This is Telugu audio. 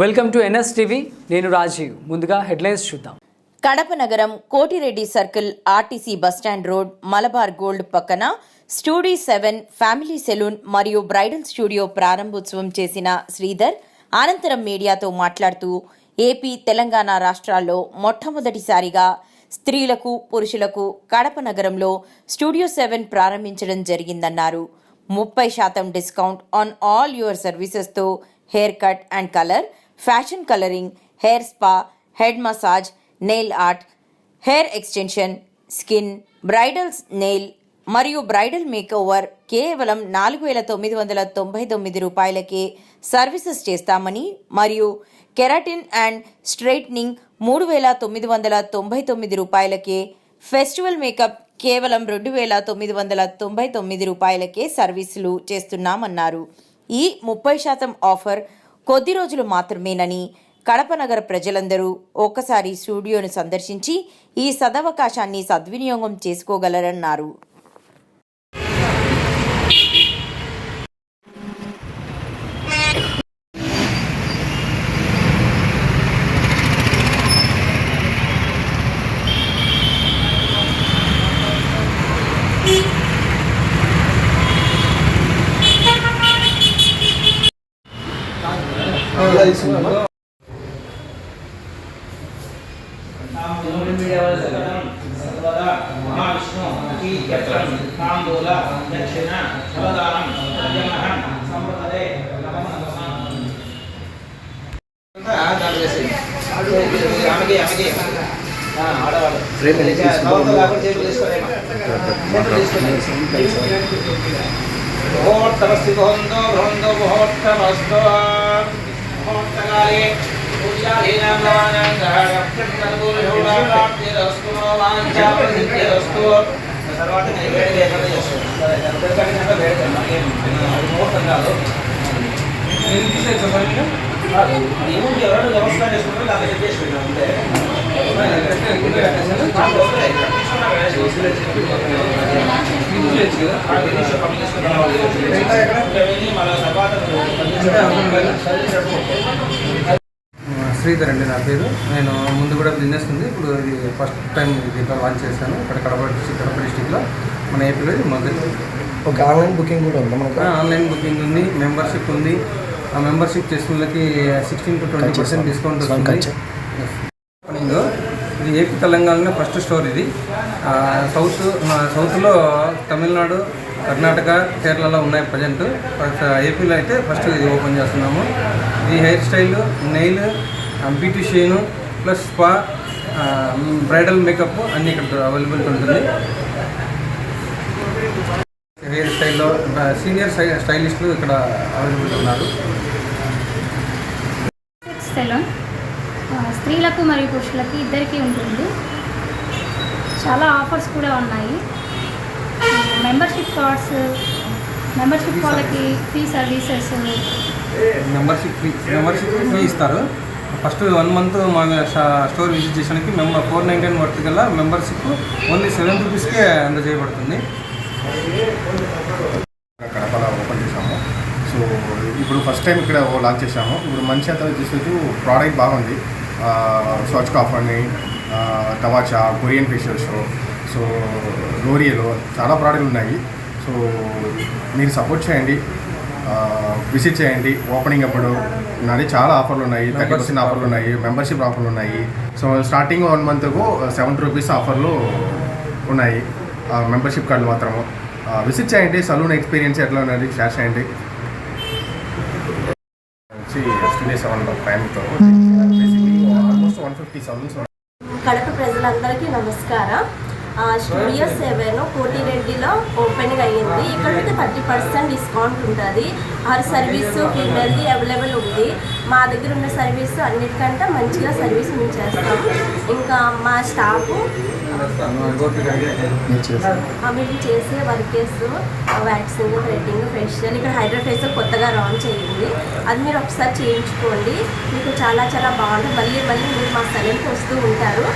Welcome to NS TV. నేను రాజీవ్. ముందుగా హెడ్లైన్స్ చూద్దాం. కడప నగరం Kotireddy circle RTC bus stand road Malabar gold పక్కన స్టూడియో సెవెన్ ఫ్యామిలీ సెలూన్ మరియు బ్రైడల్ స్టూడియో ప్రారంభోత్సవం చేసిన శ్రీధర్ అనంతరం మీడియాతో మాట్లాడుతూ ఏపీ తెలంగాణ రాష్ట్రాల్లో మొట్టమొదటిసారిగా స్త్రీలకు పురుషులకు కడప నగరంలో స్టూడియో సెవెన్ ప్రారంభించడం జరిగిందన్నారు. ముప్పై శాతం discount on all your సర్వీసెస్తో hair cut and colour fashion colouring hair spa head massage nail art hair extension skin bridals nail మరియు బ్రైడల్ మేకోవర్ కేవలం నాలుగు వేల తొమ్మిది వందల తొంభై తొమ్మిది రూపాయలకే సర్వీసెస్ చేస్తామని మరియు కెరాటిన్ అండ్ స్ట్రైట్నింగ్ మూడు వేల తొమ్మిది వందల తొంభై తొమ్మిది రూపాయలకే ఫెస్టివల్ మేకప్ కేవలం రెండు వేల తొమ్మిది వందల తొంభై తొమ్మిది రూపాయలకే సర్వీసులు చేస్తున్నామన్నారు. ఈ ముప్పై శాతం ఆఫర్ కొద్ది రోజులు మాత్రమేనని కడప నగర ప్రజలందరూ ఒక్కసారి స్టూడియోను సందర్శించి ఈ సదవకాశాన్ని సద్వినియోగం చేసుకోగలరన్నారు. ఈ సినిమా. కీర్తనం తాంబూల దక్షిణ ఫలదానం యమహం సంపదే నమః ఆమెకి ఆమెకి ఆడవాళ్ళు చేతులు ముహూర్తం కాదు ఏముంది ఎవరైనా నమస్కారం దాన్ని చెప్పేసి అంతే శ్రీధర్ అండి నా పేరు. నేను ముందు కూడా బిజినెస్ ఉంది ఇప్పుడు ఇది ఫస్ట్ టైం దీంట్లో లాంచ్ చేశాను. ఇక్కడ కడప కడప డిస్టిక్లో మన ఏపీలో ఇది మొదటి. ఓకే ఆన్లైన్ బుకింగ్ కూడా ఉందా మనకు? ఆన్లైన్ బుకింగ్ ఉంది మెంబర్షిప్ ఉంది. ఆ మెంబర్షిప్ చేసిన వాళ్ళకి sixteen to twenty percent discount వస్తుంది. ఓపెనింగ్ ఇది ఏపీ తెలంగాణలో ఫస్ట్ స్టోర్ ఇది. సౌత్ సౌత్లో తమిళనాడు కర్ణాటక కేరళలో ఉన్నాయి ప్రజెంట్ ఏపీలో అయితే ఫస్ట్ ఇది ఓపెన్ చేస్తున్నాము. ఈ hair style nail beautician plus spa bridal makeup అన్నీ ఇక్కడ అవైలబిలిటీ ఉంటుంది. హెయిర్ స్టైల్లో సీనియర్ స్టైలిస్టులు ఇక్కడ అవైలబుల్ ఉన్నారు. సెలూన్ స్త్రీలకు మరియు పురుషులకి ఇద్దరికీ ఉంటుంది. చాలా ఆఫర్స్ కూడా ఉన్నాయి. మెంబర్షిప్ కార్డ్స్ మెంబర్షిప్ వాళ్ళకి free services membership fee membership fee ఇస్తారు. ఫస్ట్ వన్ మంత్ మా స్టోర్ విజిట్ చేసానికి మేము ఫోర్ నైంటీ నైన్ వర్త్ గల మెంబర్షిప్ ఓన్లీ సెవెన్ రూపీస్కే అందజేయబడుతుంది. కడపలో ఓపెన్ చేసాము సో ఇప్పుడు ఫస్ట్ టైం ఇక్కడ లాంచ్ చేసాము ఇప్పుడు మంచి అంతా చూసేది ప్రోడక్ట్ బాగుంది. స్వచ్ కాఫ్ అని తవాచా కొరియన్ ఫేషియల్ షో సో లోరియలో చాలా ప్రోడక్ట్లు ఉన్నాయి. సో మీరు సపోర్ట్ చేయండి విజిట్ చేయండి ఓపెనింగ్ అప్పుడు నాది చాలా ఆఫర్లు ఉన్నాయి థర్టీ పర్సెంట్ ఆఫర్లు ఉన్నాయి మెంబర్షిప్ ఆఫర్లు ఉన్నాయి. సో స్టార్టింగ్ వన్ మంత్కు సెవెంటీ రూపీస్ ఆఫర్లు ఉన్నాయి. మెంబర్షిప్ కార్డు మాత్రము. విజిట్ చేయండి సలూన్ ఎక్స్పీరియన్స్ ఎట్లా ఉన్నది షేర్ చేయండి. వచ్చి సెవెన్ ప్రైమ్తో వన్ ఫిఫ్టీ సలూన్స్ కడప ప్రజలందరికీ నమస్కారం. స్టూడియో సెవెన్ కోటిరెడ్డిలో ఓపెనింగ్ అయ్యింది. ఇక్కడ అయితే థర్టీ పర్సెంట్ డిస్కౌంట్ ఉంటుంది. ఆరు సర్వీస్ ఫీమేల్ది అవైలబుల్ ఉంది. మా దగ్గర ఉన్న సర్వీస్ అన్నిటికంటే మంచిగా సర్వీస్ మేము చేస్తాం ఇంకా మా స్టాఫ్ మీరు చేసే వర్కేస్ వ్యాక్సిన్ థ్రెడ్డింగ్ ఫేషియల్ ఇక్కడ హైడ్రా ఫేషియల్ కొత్తగా రాన్ చేయండి అది మీరు ఒకసారి చేయించుకోండి. మీకు చాలా చాలా బాగుంటుంది. మళ్ళీ మళ్ళీ మీరు మా సెలవుకి వస్తూ ఉంటారు.